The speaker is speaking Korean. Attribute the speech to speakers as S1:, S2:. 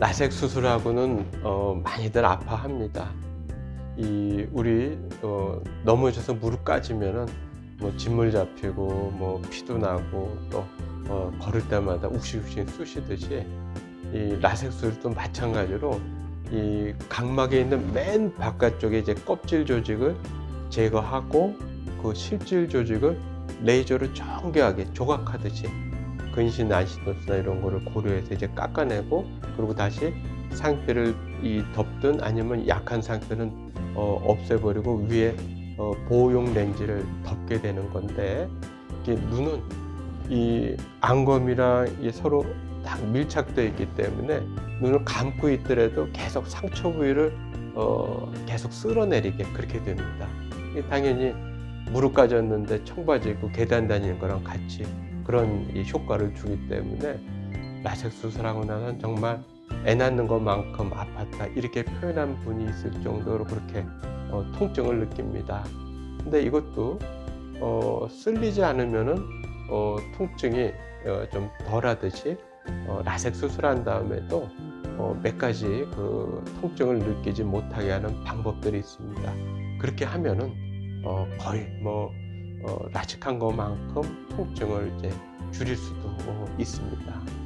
S1: 라섹 수술하고는 어, 많이들 아파합니다. 이 우리 어, 넘어져서 무릎 까지면은 뭐 진물 잡히고 뭐 피도 나고 또 어, 걸을 때마다 욱신욱신 쑤시듯이 이 라섹 수술도 마찬가지로 이 각막에 있는 맨 바깥쪽에 이제 껍질 조직을 제거하고 그 실질 조직을 레이저로 정교하게 조각하듯이 근신 아시도스나 이런 거를 고려해서 이제 깎아내고 그리고 다시 상태를 이 덮든 아니면 약한 상태는 어, 없애버리고 위에 어, 보호용 렌즈를 덮게 되는 건데 이게 눈은 이 안검이랑 이 서로 딱 밀착되어 있기 때문에 눈을 감고 있더라도 계속 상처 부위를 어, 계속 쓸어내리게 그렇게 됩니다. 당연히 무릎 까졌는데 청바지 입고 계단 다니는 거랑 같이 그런 이 효과를 주기 때문에 라섹 수술하고 나서는 정말 애 낳는 것만큼 아팠다 이렇게 표현한 분이 있을 정도로 그렇게 어, 통증을 느낍니다. 근데 이것도 어, 쓸리지 않으면은 어, 통증이 어, 좀 덜하듯이 어, 라섹 수술한 다음에도 어, 몇 가지 그 통증을 느끼지 못하게 하는 방법들이 있습니다. 그렇게 하면은 어, 거의 뭐 어, 라식한 것만큼 통증을 이제 줄일 수도 어, 있습니다.